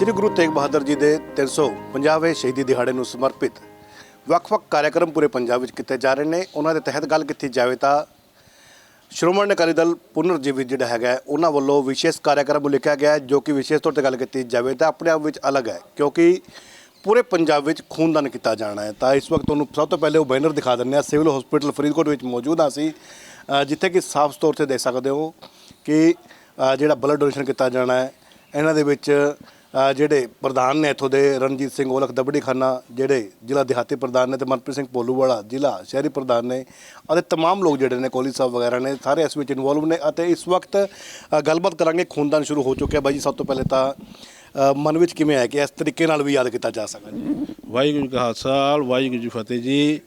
ਸ੍ਰੀ ਗੁਰੂ ਤੇਗ ਬਹਾਦਰ ਜੀ ਦੇ 350ਵੇਂ ਸ਼ਹੀਦੀ ਦਿਹਾੜੇ ਨੂੰ ਸਮਰਪਿਤ ਵੱਖ-ਵੱਖ ਕਾਰਜਕ੍ਰਮ ਪੂਰੇ ਪੰਜਾਬ ਵਿੱਚ ਕੀਤੇ ਜਾ ਰਹੇ ਨੇ। ਉਹਨਾਂ ਦੇ ਤਹਿਤ ਗੱਲ ਕੀਤੀ ਜਾਵੇ ਤਾਂ ਸ਼੍ਰੋਮਣੀ ਅਕਾਲੀ ਦਲ ਪੁਨਰਜੀਵਿਤ ਜਿਹੜਾ ਹੈਗਾ, ਉਹਨਾਂ ਵੱਲੋਂ ਵਿਸ਼ੇਸ਼ ਕਾਰਜਕ੍ਰਮ ਲਿਖਿਆ ਗਿਆ ਜੋ ਕਿ ਵਿਸ਼ੇਸ਼ ਤੌਰ ਤੇ ਗੱਲ ਕੀਤੀ ਜਾਵੇ ਤਾਂ ਆਪਣੇ ਆਪ ਵਿੱਚ ਅਲੱਗ ਹੈ, ਕਿਉਂਕਿ ਪੂਰੇ ਪੰਜਾਬ ਵਿੱਚ ਖੂਨਦਾਨ ਕੀਤਾ ਜਾਣਾ ਹੈ। ਤਾਂ ਇਸ ਵਕਤ ਤੁਹਾਨੂੰ ਸਭ ਤੋਂ ਪਹਿਲੇ ਉਹ ਬੈਨਰ ਦਿਖਾ ਦਿੰਦੇ ਆ ਸਿਵਲ ਹਸਪੀਟਲ ਫਰੀਦਕੋਟ ਵਿੱਚ ਮੌਜੂਦ ਹਾਂ ਅਸੀਂ ਜਿੱਥੇ ਕਿ ਸਾਫ਼ ਤੌਰ ਤੇ ਦੇਖ ਸਕਦੇ ਹੋ ਕਿ ਜਿਹੜਾ ਬਲੱਡ ਡੋਨੇਸ਼ਨ ਕੀਤਾ ਜਾਣਾ ਹੈ, ਇਹਨਾਂ ਦੇ ਵਿੱਚ ਜਿਹੜੇ ਪ੍ਰਧਾਨ ਨੇ ਇੱਥੋਂ ਦੇ ਰਣਜੀਤ ਸਿੰਘ ਔਲਖ ਦਬੜੀ ਖਾਨਾ ਜਿਹੜੇ ਜ਼ਿਲ੍ਹਾ ਦਿਹਾਤੀ ਪ੍ਰਧਾਨ ਨੇ ਤੇ ਮਨਪ੍ਰੀਤ ਸਿੰਘ ਪੋਲੂਵਾਲਾ ਜ਼ਿਲ੍ਹਾ ਸ਼ਹਿਰੀ ਪ੍ਰਧਾਨ ਨੇ ਅਤੇ तमाम ਲੋਕ ਜਿਹੜੇ ਨੇ ਕੋਹਲੀ ਸਾਹਿਬ ਵਗੈਰਾ ਨੇ ਸਾਰੇ ਇਸ ਵਿੱਚ ਇਨਵੋਲਵ ਨੇ ਅਤੇ ਇਸ ਵਕਤ ਅ, ਗੱਲਬਾਤ ਕਰਾਂਗੇ ਖੂਨਦਾਨ ਸ਼ੁਰੂ ਹੋ ਚੁੱਕਿਆ ਬਾਈ ਜੀ ਸਭ ਤੋਂ ਪਹਿਲੇ ਤਾਂ ਅ, ਮਨ ਵਿੱਚ ਕਿਵੇਂ ਆਇਆ ਕਿ ਇਸ ਤਰੀਕੇ ਨਾਲ ਵੀ ਯਾਦ ਕੀਤਾ ਜਾ ਸਕਦਾ ਜੀ ਵਾਹਿਗੁਰੂ ਜੀ ਕਾ ਖਾਲਸਾ ਵਾਹਿਗੁਰੂ ਜੀ ਕੀ ਫਤਿਹ ਜੀ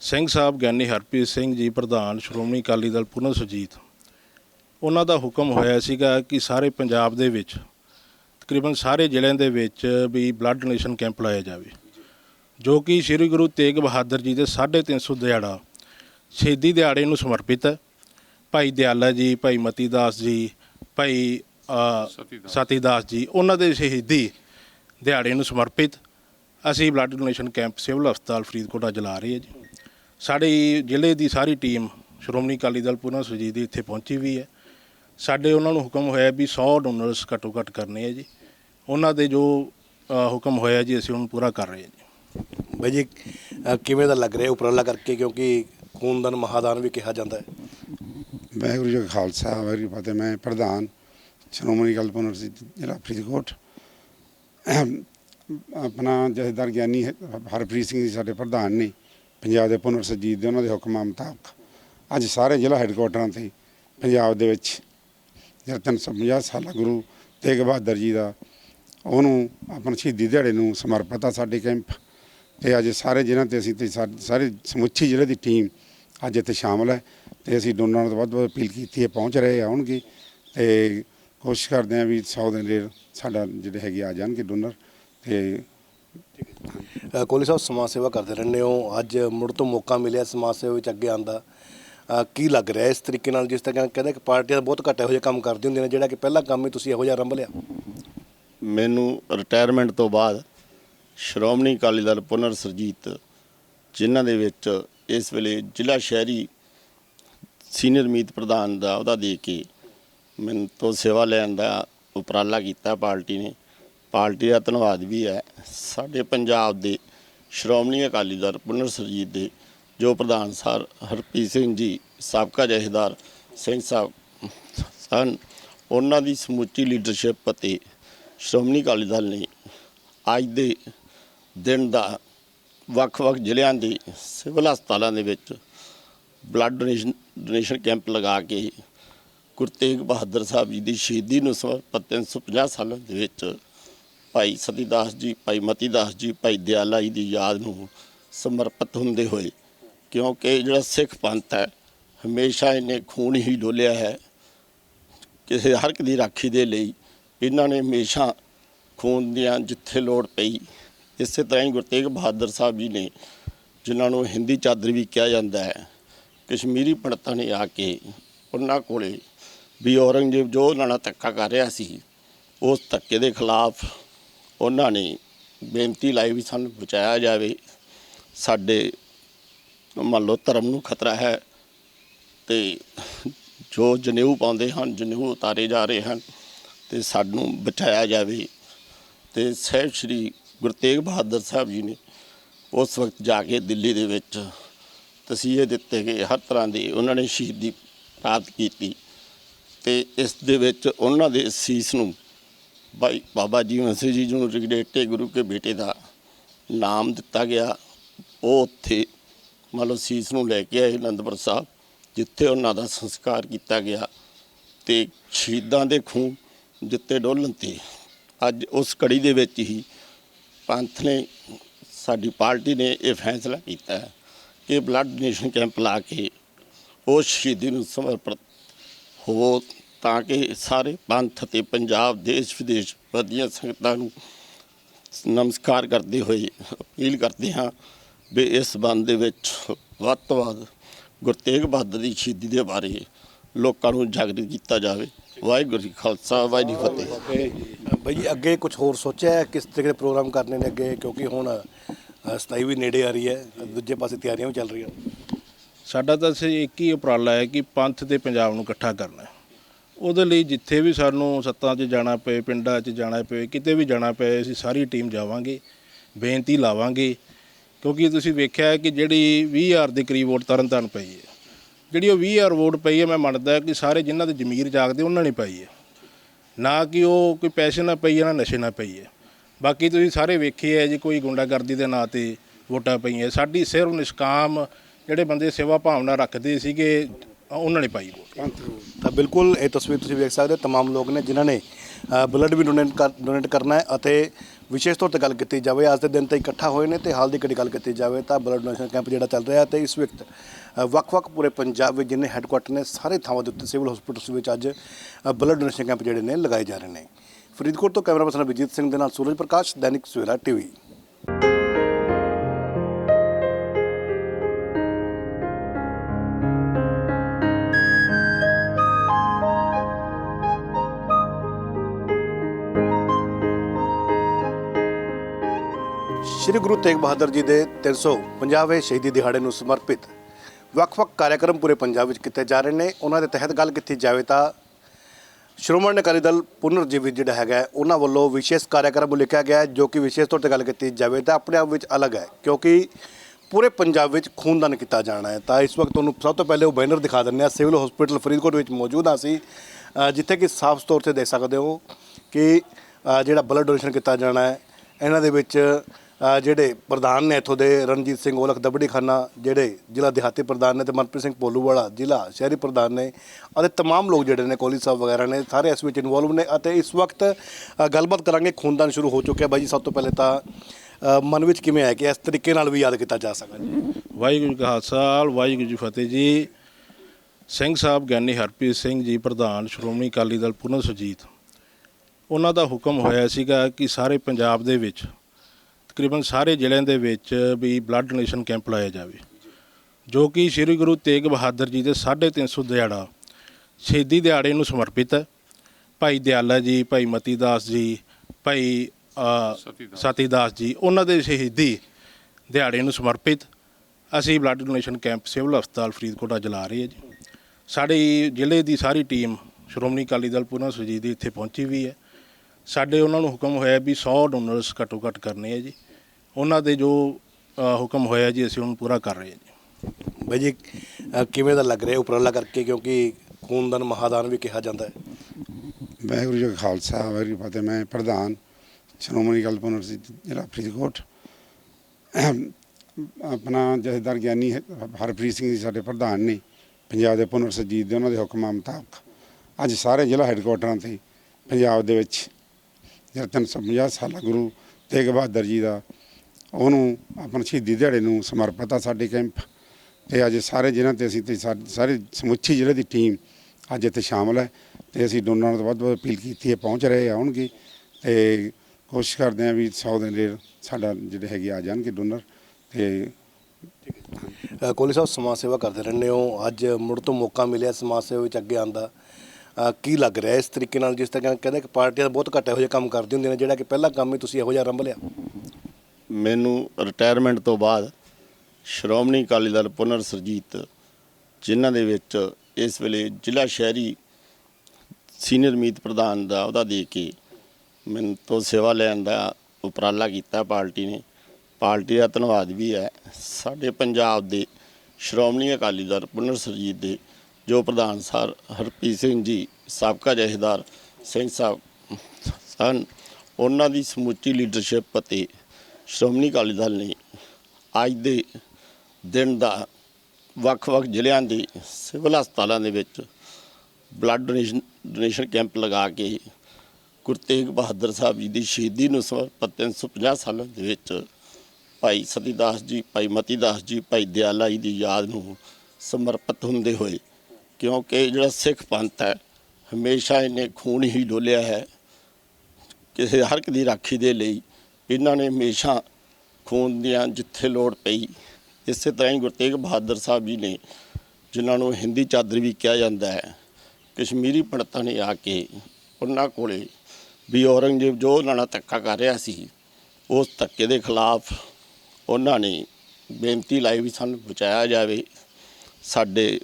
ਸਿੰਘ ਸਾਹਿਬ ਗਿਆਨੀ ਹਰਪ੍ਰੀਤ ਸਿੰਘ ਜੀ ਪ੍ਰਧਾਨ ਸ਼੍ਰੋਮਣੀ ਅਕਾਲੀ ਦਲ ਪੁਨਰ ਸੁਜੀਤ ਉਹਨਾਂ ਦਾ ਹੁਕਮ ਹੋਇਆ ਸੀਗਾ ਕਿ ਸਾਰੇ ਪੰਜਾਬ ਦੇ ਵਿੱਚ ਤਕਰੀਬਨ ਸਾਰੇ ਜ਼ਿਲ੍ਹਿਆਂ ਦੇ ਵਿੱਚ ਵੀ ਬਲੱਡ ਡੋਨੇਸ਼ਨ ਕੈਂਪ ਲਾਇਆ ਜਾਵੇ ਜੋ ਕਿ ਸ੍ਰੀ ਗੁਰੂ ਤੇਗ ਬਹਾਦਰ ਜੀ ਦੇ 350 ਦਿਹਾੜਾ ਸ਼ਹੀਦੀ ਦਿਹਾੜੇ ਨੂੰ ਸਮਰਪਿਤ ਹੈ। ਭਾਈ ਦਿਆਲਾ ਜੀ ਭਾਈ ਮਤੀ ਦਾਸ ਜੀ ਭਾਈ ਸਤੀ ਦਾਸ। ਜੀ ਉਹਨਾਂ ਦੇ ਸ਼ਹੀਦੀ ਦਿਹਾੜੇ ਨੂੰ ਸਮਰਪਿਤ ਅਸੀਂ ਬਲੱਡ ਡੋਨੇਸ਼ਨ ਕੈਂਪ ਸਿਵਲ ਹਸਪਤਾਲ ਫਰੀਦਕੋਟ ਅੱਜ ਲਾ ਰਹੇ ਹਾਂ ਜੀ। ਸਾਡੀ ਜ਼ਿਲ੍ਹੇ ਦੀ ਸਾਰੀ ਟੀਮ ਸ਼੍ਰੋਮਣੀ ਅਕਾਲੀ ਦਲ ਪੁਨਰ ਸੁਜੀਤ ਦੀ ਇੱਥੇ ਪਹੁੰਚੀ ਵੀ ਹੈ। ਸਾਡੇ ਉਹਨਾਂ ਨੂੰ ਹੁਕਮ ਹੋਇਆ ਵੀ 100 ਡੋਨਰਸ ਘੱਟੋ ਘੱਟ ਕਰਨੇ ਆ ਜੀ। ਉਹਨਾਂ ਦੇ ਜੋ ਅ, ਹੁਕਮ ਹੋਇਆ ਜੀ ਅਸੀਂ ਉਹਨੂੰ ਪੂਰਾ ਕਰ ਰਹੇ ਹਾਂ ਜੀ। ਬਾਈ ਜੀ ਅ, ਕਿਵੇਂ ਦਾ ਲੱਗ ਰਿਹਾ ਉਪਰਾਲਾ ਕਰਕੇ? ਕਿਉਂਕਿ ਖੂਨਦਾਨ ਮਹਾਦਾਨ ਵੀ ਕਿਹਾ ਜਾਂਦਾ ਹੈ। ਵਾਹਿਗੁਰੂ ਜੀ ਕਾ ਖਾਲਸਾ ਵਾਹਿਗੁਰੂ ਜੀ ਕੀ ਫਤਿਹ। ਮੈਂ ਪ੍ਰਧਾਨ ਸ਼੍ਰੋਮਣੀ ਅਕਾਲੀ ਯੂਨੀਵਰਸਿਟੀ ਜ਼ਿਲ੍ਹਾ ਫਰੀਦਕੋਟ। ਆਪਣਾ ਜਥੇਦਾਰ ਗਿਆਨੀ ਹੈ- ਹਰਪ੍ਰੀਤ ਸਿੰਘ ਜੀ ਸਾਡੇ ਪ੍ਰਧਾਨ ਨੇ ਪੰਜਾਬ ਦੇ ਪੁਨਰ ਸੁਰਜੀਤ ਦੇ ਉਹਨਾਂ ਦੇ ਹੁਕਮਾਂ ਮੁਤਾਬਕ। ਅੱਜ ਸਾਰੇ ਜ਼ਿਲ੍ਹਾ ਹੈੱਡਕੁਆਟਰਾਂ ਤੇ ਪੰਜਾਬ ਦੇ ਵਿੱਚ ਜਿਹੜਾ 350 ਸਾਲਾ ਗੁਰੂ ਤੇਗ ਬਹਾਦਰ ਜੀ ਦਾ ਉਹਨੂੰ ਆਪਣਾ ਸ਼ਹੀਦੀ ਦਿਹਾੜੇ ਨੂੰ ਸਮਰਪਿਤ ਆ ਸਾਡੇ ਕੈਂਪ। ਤੇ ਅੱਜ ਸਾਰੇ ਜਿਨ੍ਹਾਂ ਤੇ ਅਸੀਂ ਤੇ ਸਾ- ਸਾਰੇ ਸਮੁੱਚੀ ਜ਼ਿਲ੍ਹੇ ਦੀ ਟੀਮ ਅੱਜ ਇੱਥੇ ਸ਼ਾਮਲ ਹੈ। ਤੇ ਅਸੀਂ ਡੋਨਰਾਂ ਤੋਂ ਵੱਧ ਵੱਧ ਅਪੀਲ ਕੀਤੀ ਹੈ ਪਹੁੰਚ ਰਹੇ ਆਉਣਗੇ। ਤੇ ਕੋਸ਼ਿਸ਼ ਕਰਦੇ ਹਾਂ ਵੀ 100 ਦੇ ਨੇੜੇ ਸਾਡਾ ਜਿਹੜੇ ਹੈਗੇ ਆ ਜਾਣਗੇ ਡੋਨਰ। ਤੇ ਅ, ਕੋਹਲੀ ਸਾਹਿਬ ਸਮਾਜ ਸੇਵਾ ਕਰਦੇ ਰਹਿੰਦੇ ਹੋ। ਅੱਜ ਮੁੜ ਤੋਂ ਮੌਕਾ ਮਿਲਿਆ ਸਮਾਜ ਸੇਵਾ ਵਿੱਚ ਅੱਗੇ ਆਉਣ ਦਾ। ਕੀ ਲੱਗ ਰਿਹਾ ਇਸ ਤਰੀਕੇ ਨਾਲ? ਜਿਸ ਤਰ੍ਹਾਂ ਕਹਿੰਦੇ ਕਿ ਪਾਰਟੀਆਂ ਬਹੁਤ ਘੱਟ ਇਹੋ ਜਿਹੇ ਕੰਮ ਕਰਦੀ ਹੁੰਦੀਆਂ ਨੇ ਜਿਹੜਾ ਕਿ ਪਹਿਲਾ ਕੰਮ ਹੀ ਤੁਸੀਂ ਇਹੋ ਜਿਹਾ ਆਰੰਭ ਲਿਆ। ਮੈਨੂੰ ਰਿਟਾਇਰਮੈਂਟ ਤੋਂ ਬਾਅਦ ਸ਼੍ਰੋਮਣੀ ਅਕਾਲੀ ਦਲ ਪੁਨਰ ਸੁਰਜੀਤ, ਜਿਨ੍ਹਾਂ ਦੇ ਵਿੱਚ ਇਸ ਵੇਲੇ ਜ਼ਿਲ੍ਹਾ ਸ਼ਹਿਰੀ ਸੀਨੀਅਰ ਮੀਤ ਪ੍ਰਧਾਨ ਦਾ ਅਹੁਦਾ ਦੇ ਕੇ ਮੈਨੂੰ ਤੋਂ ਸੇਵਾ ਲੈਣ ਦਾ ਉਪਰਾਲਾ ਕੀਤਾ ਪਾਰਟੀ ਨੇ। ਪਾਰਟੀ ਦਾ ਧੰਨਵਾਦ ਵੀ ਹੈ ਸਾਡੇ ਪੰਜਾਬ ਦੇ ਸ਼੍ਰੋਮਣੀ ਅਕਾਲੀ ਦਲ ਪੁਨਰ ਸੁਰਜੀਤ ਦੇ, ਜੋ ਪ੍ਰਧਾਨ ਸਰ ਹਰਪ੍ਰੀਤ ਸਿੰਘ ਜੀ, ਸਾਬਕਾ ਜਥੇਦਾਰ ਸਿੰਘ ਸਾਹਿਬ ਸਨ। ਉਹਨਾਂ ਦੀ ਸਮੁੱਚੀ ਲੀਡਰਸ਼ਿਪ ਅਤੇ ਸ਼੍ਰੋਮਣੀ ਅਕਾਲੀ ਦਲ ਨੇ ਅੱਜ ਦੇ ਦਿਨ ਦਾ ਵੱਖ-ਵੱਖ ਜ਼ਿਲ੍ਹਿਆਂ ਦੇ ਸਿਵਲ ਹਸਪਤਾਲਾਂ ਦੇ ਵਿੱਚ ਬਲੱਡ ਡੋਨੇਸ਼ਨ ਡੋਨੇਸ਼ਨ ਕੈਂਪ ਲਗਾ ਕੇ ਗੁਰੂ ਤੇਗ ਬਹਾਦਰ ਸਾਹਿਬ ਜੀ ਦੀ ਸ਼ਹੀਦੀ ਨੂੰ ਸਮਰਪਿਤ 350 ਸਾਲਾਂ ਦੇ ਵਿੱਚ ਭਾਈ ਸਤੀਦਾਸ ਜੀ, ਭਾਈ ਮਤੀਦਾਸ ਜੀ, ਭਾਈ ਦਿਆਲਾ ਜੀ ਦੀ ਯਾਦ ਨੂੰ ਸਮਰਪਿਤ ਹੁੰਦੇ ਹੋਏ, ਕਿਉਂਕਿ ਜਿਹੜਾ ਸਿੱਖ ਪੰਥ ਹੈ, ਹਮੇਸ਼ਾ ਇਹਨੇ ਖੂਨ ਹੀ ਡੋਲਿਆ ਹੈ, ਕਿਸੇ ਹਰ ਇੱਕ ਦੀ ਰਾਖੀ ਦੇ ਲਈ ਇਹਨਾਂ ਨੇ ਹਮੇਸ਼ਾ ਖੂਨ ਦੀਆਂ ਜਿੱਥੇ ਲੋੜ ਪਈ, ਇਸੇ ਤਰ੍ਹਾਂ ਹੀ ਗੁਰੂ ਤੇਗ ਬਹਾਦਰ ਸਾਹਿਬ ਜੀ ਨੇ, ਜਿਨ੍ਹਾਂ ਨੂੰ ਹਿੰਦੀ ਚਾਦਰ ਵੀ ਕਿਹਾ ਜਾਂਦਾ ਹੈ, ਕਸ਼ਮੀਰੀ ਪੰਡਤਾਂ ਨੇ ਆ ਕੇ ਉਹਨਾਂ ਕੋਲੇ ਵੀ ਔਰੰਗਜ਼ੇਬ ਜੋ ਉਹਨਾਂ ਨਾਲ ਧੱਕਾ ਕਰ ਰਿਹਾ ਸੀ, ਉਸ ਧੱਕੇ ਦੇ ਖਿਲਾਫ ਉਹਨਾਂ ਨੇ ਬੇਨਤੀ ਲਾਈ ਵੀ ਸਾਨੂੰ ਬਚਾਇਆ ਜਾਵੇ। ਸਾਡੇ ਮੰਨ ਲਓ ਧਰਮ ਨੂੰ ਖਤਰਾ ਹੈ ਤੇ ਜੋ ਜਨੇਊ ਪਾਉਂਦੇ ਹਨ, ਜਨੇਊ ਉਤਾਰੇ ਜਾ ਰਹੇ ਹਨ ਤੇ ਸਾਨੂੰ ਬਚਾਇਆ ਜਾਵੇ। ਤੇ ਸਾਹਿਬ ਸ੍ਰੀ ਗੁਰੂ ਤੇਗ ਬਹਾਦਰ ਸਾਹਿਬ ਜੀ ਨੇ ਉਸ ਵਕਤ ਜਾ ਕੇ ਦਿੱਲੀ ਦੇ ਵਿੱਚ ਤਸੀਹੇ ਦਿੱਤੇ ਗਏ ਹਰ ਤਰ੍ਹਾਂ ਦੇ ਉਹਨਾਂ ਨੇ ਸ਼ਹੀਦੀ ਪ੍ਰਾਪਤ ਕੀਤੀ। ਤੇ ਇਸ ਦੇ ਵਿੱਚ ਉਹਨਾਂ ਦੇ ਸੀਸ ਨੂੰ ਭਾਈ ਬਾਬਾ ਜੀਵਨ ਸਿੰਘ ਜੀ ਨੂੰ ਰਿਗਰੇਟੇ ਗੁਰੂ ਕੇ ਬੇਟੇ ਦਾ ਨਾਮ ਦਿੱਤਾ ਗਿਆ। ਉਹ ਉੱਥੇ ਮਤਲਬ ਸੀਸ ਨੂੰ ਲੈ ਕੇ ਆਏ ਅਨੰਦਪੁਰ ਸਾਹਿਬ, ਜਿੱਥੇ ਉਹਨਾਂ ਦਾ ਸੰਸਕਾਰ ਕੀਤਾ ਗਿਆ। ਤੇ ਸ਼ਹੀਦਾਂ ਦੇ ਖੂਨ ਜਿੱਤੇ ਡੋਲਣ ਤੇ ਅੱਜ ਉਸ ਕੜੀ ਦੇ ਵਿੱਚ ਹੀ ਪੰਥ ਨੇ ਸਾਡੀ ਪਾਰਟੀ ਨੇ ਇਹ ਫੈਸਲਾ ਕੀਤਾ ਹੈ ਕਿ ਬਲੱਡ ਡੋਨੇਸ਼ਨ ਕੈਂਪ ਲਾ ਕੇ ਉਸ ਸ਼ਹੀਦੀ ਨੂੰ ਸਮਰਪਿਤ ਹੋਵੋ ਤਾਂ ਕਿ ਸਾਰੇ ਪੰਥ ਤੇ ਪੰਜਾਬ, ਦੇਸ਼ ਵਿਦੇਸ਼ ਵਧੀਆਂ ਸੰਗਤਾਂ ਨੂੰ ਨਮਸਕਾਰ ਕਰਦੇ ਹੋਏ ਅਪੀਲ ਕਰਦੇ ਹਾਂ ਵੀ ਇਸ ਬੰਦ ਦੇ ਵਿੱਚ ਵੱਧ ਤੋਂ ਵੱਧ ਗੁਰੂ ਤੇਗ ਬਹਾਦਰ ਦੀ ਸ਼ਹੀਦੀ ਦੇ ਬਾਰੇ ਲੋਕਾਂ ਨੂੰ ਜਾਗਰੂਕ ਕੀਤਾ ਜਾਵੇ। ਵਾਹਿਗੁਰੂ ਜੀ ਖਾਲਸਾ ਵਾਹਿਗੁਰੂ ਜੀ ਫਤਿਹ। ਬਾਈ ਜੀ ਅੱਗੇ ਕੁਝ ਹੋਰ ਸੋਚਿਆ ਹੈ? ਕਿਸ ਤਰੀਕੇ ਦੇ ਪ੍ਰੋਗਰਾਮ ਕਰਨੇ ਨੇ ਅੱਗੇ? ਕਿਉਂਕਿ ਹੁਣ ਅ, 27 ਵੀ ਨੇੜੇ ਆ ਰਹੀ ਹੈ। ਦੂਜੇ ਪਾਸੇ ਤਿਆਰੀਆਂ ਵੀ ਚੱਲ ਰਹੀਆਂ। ਸਾਡਾ ਤਾਂ ਸੇ ਇੱਕ ਹੀ ਉਪਰਾਲਾ ਹੈ ਕਿ ਪੰਥ ਤੇ ਪੰਜਾਬ ਨੂੰ ਇਕੱਠਾ ਕਰਨਾ ਹੈ। ਉਹਦੇ ਲਈ ਜਿੱਥੇ ਵੀ ਸਾਨੂੰ ਸੱਤਾਂ 'ਚ ਜਾਣਾ ਪਏ ਪਿੰਡਾਂ 'ਚ ਜਾਣਾ ਪਏ ਕਿਤੇ ਵੀ ਜਾਣਾ ਪਏ ਅਸੀਂ ਸਾਰੀ ਟੀਮ ਜਾਵਾਂਗੇ ਬੇਨਤੀ ਲਾਵਾਂਗੇ। ਕਿਉਂਕਿ ਤੁਸੀਂ ਵੇਖਿਆ ਹੈ ਕਿ ਜਿਹੜੀ 20000 ਦੇ ਕਰੀਬ ਵੋਟ ਤਰਨਤਾਰਨ ਪਈ ਹੈ। ਜਿਹੜੀ ਉਹ 20000 ਵੋਟ ਪਈ ਹੈ, ਮੈਂ ਮੰਨਦਾ ਕਿ ਸਾਰੇ ਜਿਨ੍ਹਾਂ ਦੇ ਜ਼ਮੀਰ ਜਾਗਦੇ, ਉਹਨਾਂ ਨੇ ਪਾਈ ਹੈ। ਨਾ ਕਿ ਉਹ ਕੋਈ ਪੈਸੇ ਨਾਲ ਪਈ ਹੈ, ਨਾ ਨਸ਼ੇ ਨਾਲ ਪਈ ਹੈ। ਬਾਕੀ ਤੁਸੀਂ ਸਾਰੇ ਵੇਖੇ ਹੈ, ਜੀ ਕੋਈ ਗੁੰਡਾਗਰਦੀ ਦੇ ਨਾਂ ਤੇ ਵੋਟਾਂ ਪਈਆਂ। ਸਾਡੀ ਸਿਰਫ ਨਿਸ਼ਕਾਮ ਜਿਹੜੇ ਬੰਦੇ ਸੇਵਾ ਭਾਵਨਾ ਰੱਖਦੇ ਸੀਗੇ ਉਹਨਾਂ ਨੇ ਪਾਈ ਵੋਟ ਤਾਂ ਬਿਲਕੁਲ ਇਹ ਤਸਵੀਰ ਤੁਸੀਂ ਵੇਖ ਸਕਦੇ ਹੋ तमाम ਲੋਕ ਨੇ ਜਿਨ੍ਹਾਂ ਨੇ ਬਲੱਡ ਵੀ ਡੋਨੇਟ ਕਰ ਡੋਨੇਟ ਕਰਨਾ ਹੈ ਅਤੇ ਵਿਸ਼ੇਸ਼ ਤੌਰ ਤੇ ਗੱਲ ਕੀਤੀ ਜਾਵੇ ਅੱਜ ਦੇ ਦਿਨ ਤੇ ਇਕੱਠਾ ਹੋਏ ਨੇ ਤੇ ਹਾਲ ਦੀ ਘੜੀ ਗੱਲ ਕੀਤੀ ਜਾਵੇ ਤਾਂ ਬਲੱਡ ਡੋਨੇਸ਼ਨ ਕੈਂਪ ਜਿਹੜਾ ਚੱਲ ਰਿਹਾ ਤੇ ਇਸ ਵਕਤ ਅ, ਵੱਖ-ਵੱਖ ਪੂਰੇ ਪੰਜਾਬ ਵਿੱਚ ਜਿੰਨੇ ਹੈੱਡਕੁਆਟਰ ਨੇ ਸਾਰੇ ਥਾਵਾਂ ਦੇ ਉੱਤੇ ਸਿਵਲ ਹਸਪੀਟਲਸ ਵਿੱਚ ਅੱਜ ਬਲੱਡ ਡੋਨੇਸ਼ਨ ਕੈਂਪ ਜਿਹੜੇ ਨੇ ਲਗਾਏ ਜਾ ਰਹੇ ਨੇ ਫਰੀਦਕੋਟ ਤੋਂ ਕੈਮਰਾ ਪਰਸਨ ਵਿਜੀਤ ਸਿੰਘ ਦੇ ਨਾਲ ਸੂਰਜ ਪ੍ਰਕਾਸ਼ ਦੈਨਿਕ ਸਵੇਰਾ ਟੀਵੀ ਸ਼੍ਰੀ ਗੁਰੂ ਤੇਗ ਬਹਾਦਰ ਜੀ ਦੇ 350ਵੇਂ ਸ਼ਹੀਦੀ ਦਿਹਾੜੇ ਨੂੰ ਸਮਰਪਿਤ ਵੱਖ-ਵੱਖ ਕਾਰਜਕ੍ਰਮ ਪੂਰੇ ਪੰਜਾਬ ਵਿੱਚ ਕੀਤੇ ਜਾ ਰਹੇ ਨੇ। ਉਹਨਾਂ ਦੇ ਤਹਿਤ ਗੱਲ ਕੀਤੀ ਜਾਵੇ ਤਾਂ ਸ਼੍ਰੋਮਣੀ ਅਕਾਲੀ ਦਲ ਪੁਨਰਜੀਵਿਤ ਜਿਹੜਾ ਹੈਗਾ ਉਹਨਾਂ ਵੱਲੋਂ ਵਿਸ਼ੇਸ਼ ਕਾਰਜਕ੍ਰਮ ਲਿਖਿਆ ਗਿਆ ਜੋ ਕਿ ਵਿਸ਼ੇਸ਼ ਤੌਰ ਤੇ ਗੱਲ ਕੀਤੀ ਜਾਵੇ ਤਾਂ ਆਪਣੇ ਆਪ ਵਿੱਚ ਅਲੱਗ ਹੈ, ਕਿਉਂਕਿ ਪੂਰੇ ਪੰਜਾਬ ਵਿੱਚ ਖੂਨਦਾਨ ਕੀਤਾ ਜਾਣਾ ਹੈ। ਤਾਂ ਇਸ ਵਕਤ ਤੁਹਾਨੂੰ ਸਭ ਤੋਂ ਪਹਿਲੇ ਉਹ ਬੈਨਰ ਦਿਖਾ ਦਿੰਦੇ ਆ ਸਿਵਲ ਹਸਪੀਟਲ ਫਰੀਦਕੋਟ ਵਿੱਚ ਮੌਜੂਦ ਹਾਂ ਅਸੀਂ ਜਿੱਥੇ ਕਿ ਸਾਫ਼ ਤੌਰ ਤੇ ਦੇਖ ਸਕਦੇ ਹੋ ਕਿ ਜਿਹੜਾ ਬਲੱਡ ਡੋਨੇਸ਼ਨ ਕੀਤਾ ਜਾਣਾ ਹੈ, ਇਹਨਾਂ ਦੇ ਵਿੱਚ ਜਿਹੜੇ ਪ੍ਰਧਾਨ ਨੇ ਇੱਥੋਂ ਦੇ ਰਣਜੀਤ ਸਿੰਘ ਔਲਖ ਦਬੜੀ ਖਾਨਾ ਜਿਹੜੇ ਜ਼ਿਲ੍ਹਾ ਦਿਹਾਤੀ ਪ੍ਰਧਾਨ ਨੇ ਤੇ ਮਨਪ੍ਰੀਤ ਸਿੰਘ ਪੋਲੂਵਾਲਾ ਜ਼ਿਲ੍ਹਾ ਸ਼ਹਿਰੀ ਪ੍ਰਧਾਨ ਨੇ ਅਤੇ तमाम ਲੋਕ ਜਿਹੜੇ ਨੇ ਕੋਹਲੀ ਸਾਹਿਬ ਵਗੈਰਾ ਨੇ ਸਾਰੇ ਇਸ ਵਿੱਚ ਇਨਵੋਲਵ ਨੇ ਅਤੇ ਇਸ ਵਕਤ ਅ, ਗੱਲਬਾਤ ਕਰਾਂਗੇ ਖੂਨਦਾਨ ਸ਼ੁਰੂ ਹੋ ਚੁੱਕਿਆ ਬਾਈ ਜੀ ਸਭ ਤੋਂ ਪਹਿਲੇ ਤਾਂ ਅ, ਮਨ ਵਿੱਚ ਕਿਵੇਂ ਆਇਆ ਕਿ ਇਸ ਤਰੀਕੇ ਨਾਲ ਵੀ ਯਾਦ ਕੀਤਾ ਜਾ ਸਕਦਾ ਵਾਹਿਗੁਰੂ ਜੀ ਕਾ ਖਾਲਸਾ ਵਾਹਿਗੁਰੂ ਜੀ ਕੀ ਫਤਿਹ ਜੀ ਸਿੰਘ ਸਾਹਿਬ ਗਿਆਨੀ ਹਰਪ੍ਰੀਤ ਸਿੰਘ ਜੀ ਪ੍ਰਧਾਨ ਸ਼੍ਰੋਮਣੀ ਅਕਾਲੀ ਦਲ ਪੁਨਰ ਸੁਰਜੀਤ ਉਹਨਾਂ ਦਾ ਹੁਕਮ ਹੋਇਆ ਸੀਗਾ ਕਿ ਸਾਰੇ ਪੰਜਾਬ ਦੇ ਵਿੱਚ ਤਕਰੀਬਨ ਸਾਰੇ ਜ਼ਿਲ੍ਹਿਆਂ ਦੇ ਵਿੱਚ ਵੀ ਬਲੱਡ ਡੋਨੇਸ਼ਨ ਕੈਂਪ ਲਾਇਆ ਜਾਵੇ ਜੋ ਕਿ ਸ੍ਰੀ ਗੁਰੂ ਤੇਗ ਬਹਾਦਰ ਜੀ ਦੇ 350 ਦਿਹਾੜਾ ਸ਼ਹੀਦੀ ਦਿਹਾੜੇ ਨੂੰ ਸਮਰਪਿਤ ਹੈ। ਭਾਈ ਦਿਆਲਾ ਜੀ ਭਾਈ ਮਤੀ ਦਾਸ ਜੀ ਭਾਈ ਅ, ਸਤੀ ਦਾਸ। ਜੀ ਉਹਨਾਂ ਦੇ ਸ਼ਹੀਦੀ ਦਿਹਾੜੇ ਨੂੰ ਸਮਰਪਿਤ ਅਸੀਂ ਬਲੱਡ ਡੋਨੇਸ਼ਨ ਕੈਂਪ ਸਿਵਲ ਹਸਪਤਾਲ ਫਰੀਦਕੋਟ ਅੱਜ ਲਾ ਰਹੇ ਹਾਂ ਜੀ। ਸਾਡੀ ਜ਼ਿਲ੍ਹੇ ਦੀ ਸਾਰੀ ਟੀਮ ਸ਼੍ਰੋਮਣੀ ਅਕਾਲੀ ਦਲ ਪੁਨਰ ਸੁਰਜੀਤ ਦੀ ਇੱਥੇ ਪਹੁੰਚੀ ਵੀ ਹੈ। ਸਾਡੇ ਉਹਨਾਂ ਨੂੰ ਹੁਕਮ ਹੋਇਆ ਵੀ 100 ਡੋਨਰਸ ਘੱਟੋ ਘੱਟ ਕਰਨੇ ਆ ਜੀ। ਉਹਨਾਂ ਦੇ ਜੋ ਅ, ਹੁਕਮ ਹੋਇਆ ਜੀ ਅਸੀਂ ਉਹਨੂੰ ਪੂਰਾ ਕਰ ਰਹੇ ਹਾਂ ਜੀ। ਬਾਈ ਜੀ ਅ, ਕਿਵੇਂ ਦਾ ਲੱਗ ਰਿਹਾ ਉਪਰਾਲਾ ਕਰਕੇ? ਕਿਉਂਕਿ ਖੂਨਦਾਨ ਮਹਾਦਾਨ ਵੀ ਕਿਹਾ ਜਾਂਦਾ ਹੈ। ਵਾਹਿਗੁਰੂ ਜੀ ਕਾ ਖਾਲਸਾ ਵਾਹਿਗੁਰੂ ਜੀ ਕੀ ਫਤਿਹ। ਮੈਂ ਪ੍ਰਧਾਨ ਸ਼੍ਰੋਮਣੀ ਅਕਾਲੀ ਪੁਨਰ ਜ਼ਿਲ੍ਹਾ ਫਰੀਦਕੋਟ। ਆਪਣਾ ਜਥੇਦਾਰ ਗਿਆਨੀ ਹੈ- ਹਰਪ੍ਰੀਤ ਸਿੰਘ ਜੀ ਸਾਡੇ ਪ੍ਰਧਾਨ ਨੇ ਪੰਜਾਬ ਦੇ ਪੁਨਰ ਸੁਰਜੀਤ ਦੇ ਉਹਨਾਂ ਦੇ ਹੁਕਮਾਂ ਮੁਤਾਬਕ। ਅੱਜ ਸਾਰੇ ਜ਼ਿਲ੍ਹਾ ਹੈੱਡਕੁਆਟਰਾਂ ਤੇ ਪੰਜਾਬ ਦੇ ਵਿੱਚ ਜਿਹੜਾ 350 ਸਾਲਾ ਗੁਰੂ ਤੇਗ ਬਹਾਦਰ ਜੀ ਦਾ ਉਹਨੂੰ ਆਪਣਾ ਸ਼ਹੀਦੀ ਦਿਹਾੜੇ ਨੂੰ ਸਮਰਪਿਤ ਆ ਸਾਡੇ ਕੈਂਪ। ਤੇ ਅੱਜ ਸਾਰੇ ਜ਼ਿਲ੍ਹਿਆਂ ਤੇ ਅਸੀਂ ਤੇ ਸਾ- ਸਾਰੇ ਸਮੁੱਚੀ ਜ਼ਿਲ੍ਹੇ ਦੀ ਟੀਮ ਅੱਜ ਇੱਥੇ ਸ਼ਾਮਲ ਹੈ ਤੇ ਅਸੀਂ ਡੋਨਰਾਂ ਤੋਂ ਵੱਧ ਵੱਧ ਅਪੀਲ ਕੀਤੀ ਹੈ ਪਹੁੰਚ ਰਹੇ ਆਉਣਗੇ। ਤੇ ਕੋਸ਼ਿਸ਼ ਕਰਦੇ ਹਾਂ ਵੀ 100 ਦੇ ਸਾਡਾ ਜਿਹੜੇ ਹੈਗੇ ਆ ਜਾਣਗੇ ਡੋਨਰ ਤੇ ਅ, ਕੋਹਲੀ ਸਾਹਿਬ ਸਮਾਜ ਸੇਵਾ ਕਰਦੇ ਰਹਿੰਦੇ ਹੋ। ਅੱਜ ਮੁੜ ਤੋਂ ਮੌਕਾ ਮਿਲਿਆ ਸਮਾਜ ਸੇਵਾ ਵਿੱਚ ਅੱਗੇ ਆਉਣ ਦਾ। ਅ, ਕੀ ਲੱਗ ਰਿਹਾ ਇਸ ਤਰੀਕੇ ਨਾਲ? ਜਿਸ ਤਰ੍ਹਾਂ ਕਹਿੰਦੇ ਕਿ ਪਾਰਟੀਆਂ ਤਾਂ ਬਹੁਤ ਘੱਟ ਇਹੋ ਜਿਹੇ ਕੰਮ ਕਰਦੀ ਹੁੰਦੀਆਂ ਨੇ ਜਿਹੜਾ ਕਿ ਪਹਿਲਾ ਕੰਮ ਹੀ ਤੁਸੀਂ ਇਹੋ ਜਿਹਾ ਆਰੰਭ ਲਿਆ। ਮੈਨੂੰ ਰਿਟਾਇਰਮੈਂਟ ਤੋਂ ਬਾਅਦ ਸ਼੍ਰੋਮਣੀ ਅਕਾਲੀ ਦਲ ਪੁਨਰ ਸੁਰਜੀਤ, ਜਿਨ੍ਹਾਂ ਦੇ ਵਿੱਚ ਇਸ ਵੇਲੇ ਜ਼ਿਲ੍ਹਾ ਸ਼ਹਿਰੀ ਸੀਨੀਅਰ ਮੀਤ ਪ੍ਰਧਾਨ ਦਾ ਅਹੁਦਾ ਦੇ ਕੇ ਮੈਨੂੰ ਤੋਂ ਸੇਵਾ ਲੈਣ ਦਾ ਉਪਰਾਲਾ ਕੀਤਾ ਪਾਰਟੀ ਨੇ। ਪਾਰਟੀ ਦਾ ਧੰਨਵਾਦ ਵੀ ਹੈ ਸਾਡੇ ਪੰਜਾਬ ਦੇ ਸ਼੍ਰੋਮਣੀ ਅਕਾਲੀ ਦਲ ਪੁਨਰ ਸੁਰਜੀਤ ਦੇ, ਜੋ ਪ੍ਰਧਾਨ ਸਰ ਹਰਪ੍ਰੀਤ ਸਿੰਘ ਜੀ, ਸਾਬਕਾ ਜਥੇਦਾਰ ਸਿੰਘ ਸਾਹਿਬ ਸਨ। ਉਹਨਾਂ ਦੀ ਸਮੁੱਚੀ ਲੀਡਰਸ਼ਿਪ ਅਤੇ ਸ਼੍ਰੋਮਣੀ ਅਕਾਲੀ ਦਲ ਨੇ ਅੱਜ ਦੇ ਦਿਨ ਦਾ ਵੱਖ-ਵੱਖ ਜ਼ਿਲ੍ਹਿਆਂ ਦੇ ਸਿਵਲ ਹਸਪਤਾਲਾਂ ਦੇ ਵਿੱਚ ਬਲੱਡ ਡੋਨੇਸ਼ਨ ਡੋਨੇਸ਼ਨ ਕੈਂਪ ਲਗਾ ਕੇ ਗੁਰੂ ਤੇਗ ਬਹਾਦਰ ਸਾਹਿਬ ਜੀ ਦੀ ਸ਼ਹੀਦੀ ਨੂੰ ਸਮਰਪਿਤ 350 ਸਾਲਾਂ ਦੇ ਵਿੱਚ ਭਾਈ ਸਤੀਦਾਸ ਜੀ, ਭਾਈ ਮਤੀਦਾਸ ਜੀ, ਭਾਈ ਦਿਆਲਾ ਜੀ ਦੀ ਯਾਦ ਨੂੰ ਸਮਰਪਿਤ ਹੁੰਦੇ ਹੋਏ, ਕਿਉਂਕਿ ਜਿਹੜਾ ਸਿੱਖ ਪੰਥ ਹੈ, ਹਮੇਸ਼ਾ ਇਹਨੇ ਖੂਨ ਹੀ ਡੋਲਿਆ ਹੈ, ਕਿਸੇ ਹਰਕ ਦੀ ਰਾਖੀ ਦੇ ਲਈ ਇਹਨਾਂ ਨੇ ਹਮੇਸ਼ਾ ਖੂਨ ਦੀਆਂ ਜਿੱਥੇ ਲੋੜ ਪਈ, ਇਸੇ ਤਰ੍ਹਾਂ ਹੀ ਗੁਰੂ ਤੇਗ ਬਹਾਦਰ ਸਾਹਿਬ ਜੀ ਨੇ, ਜਿਨ੍ਹਾਂ ਨੂੰ ਹਿੰਦੀ ਚਾਦਰ ਵੀ ਕਿਹਾ ਜਾਂਦਾ ਹੈ, ਕਸ਼ਮੀਰੀ ਪੰਡਤਾਂ ਨੇ ਆ ਕੇ ਉਹਨਾਂ ਕੋਲੇ ਵੀ ਔਰੰਗਜ਼ੇਬ ਜੋ ਉਹਨਾਂ ਨਾਲ ਧੱਕਾ ਕਰ ਰਿਹਾ ਸੀ, ਉਸ ਧੱਕੇ ਦੇ ਖਿਲਾਫ ਉਹਨਾਂ ਨੇ ਬੇਨਤੀ ਲਾਈ ਵੀ ਸਾਨੂੰ ਬਚਾਇਆ ਜਾਵੇ। ਸਾਡੇ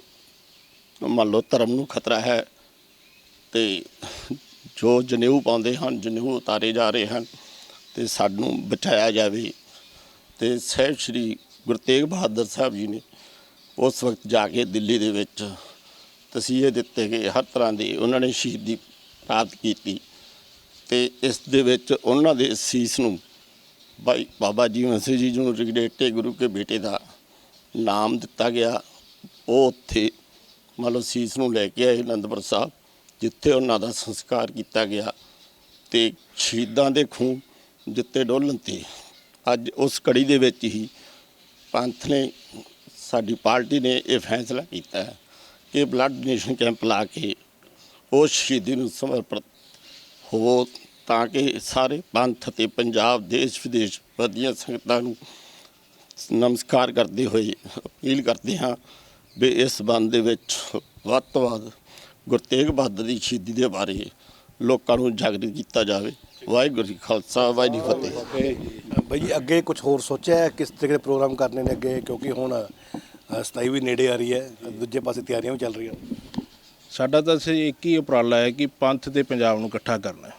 ਮੰਨ ਲਓ ਧਰਮ ਨੂੰ ਖਤਰਾ ਹੈ ਤੇ ਜੋ ਜਨੇਊ ਪਾਉਂਦੇ ਹਨ, ਜਨੇਊ ਉਤਾਰੇ ਜਾ ਰਹੇ ਹਨ ਤੇ ਸਾਨੂੰ ਬਚਾਇਆ ਜਾਵੇ। ਤੇ ਸਾਹਿਬ ਸ੍ਰੀ ਗੁਰੂ ਤੇਗ ਬਹਾਦਰ ਸਾਹਿਬ ਜੀ ਨੇ ਉਸ ਵਕਤ ਜਾ ਕੇ ਦਿੱਲੀ ਦੇ ਵਿੱਚ ਤਸੀਹੇ ਦਿੱਤੇ ਗਏ ਹਰ ਤਰ੍ਹਾਂ ਦੇ ਉਹਨਾਂ ਨੇ ਸ਼ਹੀਦੀ ਪ੍ਰਾਪਤ ਕੀਤੀ। ਤੇ ਇਸ ਦੇ ਵਿੱਚ ਉਹਨਾਂ ਦੇ ਸੀਸ ਨੂੰ ਭਾਈ ਬਾਬਾ ਜੀਵਨ ਸਿੰਘ ਜੀ ਨੂੰ ਰਿਗੜੇਟੇ ਗੁਰੂ ਕੇ ਬੇਟੇ ਦਾ ਨਾਮ ਦਿੱਤਾ ਗਿਆ। ਉਹ ਉੱਥੇ ਮਤਲਬ ਸੀਸ ਨੂੰ ਲੈ ਕੇ ਆਏ ਅਨੰਦਪੁਰ ਸਾਹਿਬ, ਜਿੱਥੇ ਉਹਨਾਂ ਦਾ ਸੰਸਕਾਰ ਕੀਤਾ ਗਿਆ। ਤੇ ਸ਼ਹੀਦਾਂ ਦੇ ਖੂਨ ਜਿੱਤੇ ਡੋਲਣ ਤੇ ਅੱਜ ਉਸ ਕੜੀ ਦੇ ਵਿੱਚ ਹੀ ਪੰਥ ਨੇ ਸਾਡੀ ਪਾਰਟੀ ਨੇ ਇਹ ਫੈਸਲਾ ਕੀਤਾ ਹੈ ਕਿ ਬਲੱਡ ਡੋਨੇਸ਼ਨ ਕੈਂਪ ਲਾ ਕੇ ਉਸ ਸ਼ਹੀਦੀ ਨੂੰ ਸਮਰਪਿਤ ਹੋਵੋ ਤਾਂ ਕਿ ਸਾਰੇ ਪੰਥ ਅਤੇ ਪੰਜਾਬ, ਦੇਸ਼ ਵਿਦੇਸ਼ ਵਧੀਆਂ ਸੰਗਤਾਂ ਨੂੰ ਨਮਸਕਾਰ ਕਰਦੇ ਹੋਏ ਅਪੀਲ ਕਰਦੇ ਹਾਂ ਵੀ ਇਸ ਬੰਦ ਦੇ ਵਿੱਚ ਵੱਧ ਤੋਂ ਵੱਧ ਗੁਰੂ ਤੇਗ ਬਹਾਦਰ ਦੀ ਸ਼ਹੀਦੀ ਦੇ ਬਾਰੇ ਲੋਕਾਂ ਨੂੰ ਜਾਗਰੂਕ ਕੀਤਾ ਜਾਵੇ। ਵਾਹਿਗੁਰੂ ਜੀ ਕਾ ਖਾਲਸਾ ਵਾਹਿਗੁਰੂ ਜੀ ਫਤਿਹ। ਬਾਈ ਜੀ ਅੱਗੇ ਕੁਝ ਹੋਰ ਸੋਚਿਆ ਹੈ? ਕਿਸ ਤਰੀਕੇ ਦੇ ਪ੍ਰੋਗਰਾਮ ਕਰਨੇ ਨੇ ਅੱਗੇ? ਕਿਉਂਕਿ ਹੁਣ ਅ, 27 ਵੀ ਨੇੜੇ ਆ ਰਹੀ ਹੈ। ਦੂਜੇ ਪਾਸੇ ਤਿਆਰੀਆਂ ਵੀ ਚੱਲ ਰਹੀਆਂ। ਸਾਡਾ ਤਾਂ ਸੇ ਇੱਕ ਹੀ ਉਪਰਾਲਾ ਹੈ ਕਿ ਪੰਥ ਤੇ ਪੰਜਾਬ ਨੂੰ ਇਕੱਠਾ ਕਰਨਾ ਹੈ।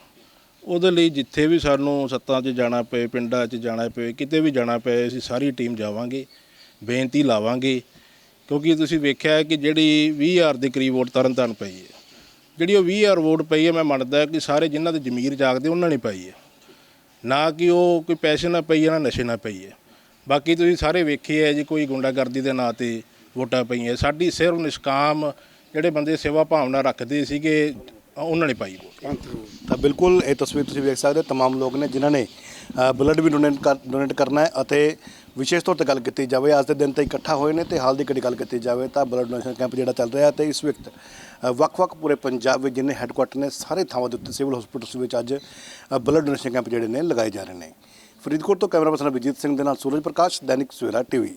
ਉਹਦੇ ਲਈ ਜਿੱਥੇ ਵੀ ਸਾਨੂੰ ਸੱਤਾਂ 'ਚ ਜਾਣਾ ਪਏ ਪਿੰਡਾਂ 'ਚ ਜਾਣਾ ਪਏ ਕਿਤੇ ਵੀ ਜਾਣਾ ਪਏ ਅਸੀਂ ਸਾਰੀ ਟੀਮ ਜਾਵਾਂਗੇ ਬੇਨਤੀ ਲਾਵਾਂਗੇ। ਕਿਉਂਕਿ ਤੁਸੀਂ ਵੇਖਿਆ ਹੈ ਕਿ ਜਿਹੜੀ 20000 ਦੇ ਕਰੀਬ ਵੋਟ ਤਰਨਤਾਰਨ ਪਈ ਹੈ। ਜਿਹੜੀ ਉਹ 20000 ਵੋਟ ਪਈ ਹੈ ਮੈਂ ਮੰਨਦਾ ਕਿ ਸਾਰੇ ਜਿਨ੍ਹਾਂ ਦੇ ਜ਼ਮੀਰ ਜਾਗਦੇ ਉਹਨਾਂ ਨੇ ਪਾਈ ਹੈ ਨਾ ਕਿ ਉਹ ਕੋਈ ਪੈਸੇ ਨਾਲ ਪਈ ਹੈ ਨਾ ਨਸ਼ੇ ਨਾਲ ਪਈ ਹੈ ਬਾਕੀ ਤੁਸੀਂ ਸਾਰੇ ਵੇਖੇ ਹੈ ਜੀ ਕੋਈ ਗੁੰਡਾਗਰਦੀ ਦੇ ਨਾਂ ਤੇ ਵੋਟਾਂ ਪਈਆਂ ਸਾਡੀ ਸਿਰਫ ਨਿਸ਼ਕਾਮ ਜਿਹੜੇ ਬੰਦੇ ਸੇਵਾ ਭਾਵਨਾ ਰੱਖਦੇ ਸੀਗੇ ਉਹਨਾਂ ਨੇ ਪਾਈ ਵੋਟ ਤਾਂ ਬਿਲਕੁਲ ਇਹ ਤਸਵੀਰ ਤੁਸੀਂ ਵੇਖ ਸਕਦੇ ਹੋ तमाम ਲੋਕ ਨੇ ਜਿਨ੍ਹਾਂ ਨੇ ਬਲੱਡ ਵੀ ਡੋਨੇਟ ਕਰ ਡੋਨੇਟ ਕਰਨਾ ਹੈ ਅਤੇ ਵਿਸ਼ੇਸ਼ ਤੌਰ ਤੇ ਗੱਲ ਕੀਤੀ ਜਾਵੇ, ਅੱਜ ਦੇ ਦਿਨ ਤੇ ਇਕੱਠਾ ਹੋਏ ਨੇ ਤੇ ਹਾਲ ਦੀ ਘੜੀ ਗੱਲ ਕੀਤੀ ਜਾਵੇ ਤਾਂ ਬਲੱਡ ਡੋਨੇਸ਼ਨ ਕੈਂਪ ਜਿਹੜਾ ਚੱਲ ਰਿਹਾ ਤੇ ਇਸ ਵਕਤ ਵੱਖ-ਵੱਖ ਪੂਰੇ ਪੰਜਾਬ ਵਿੱਚ ਜਿੰਨੇ ਹੈੱਡਕੁਆਟਰ ਨੇ, ਸਾਰੇ ਥਾਵਾਂ ਦੇ ਉੱਤੇ ਸਿਵਲ ਹਸਪੀਟਲਸ ਵਿੱਚ ਅੱਜ ਬਲੱਡ ਡੋਨੇਸ਼ਨ ਕੈਂਪ ਜਿਹੜੇ ਨੇ ਲਗਾਏ ਜਾ ਰਹੇ ਨੇ। ਫਰੀਦਕੋਟ ਤੋਂ ਕੈਮਰਾ ਪਰਸਨ ਅਭਿਜੀਤ ਸਿੰਘ ਦੇ ਨਾਲ ਸੂਰਜ ਪ੍ਰਕਾਸ਼, ਦੈਨਿਕ ਸਵੇਰਾ ਟੀਵੀ।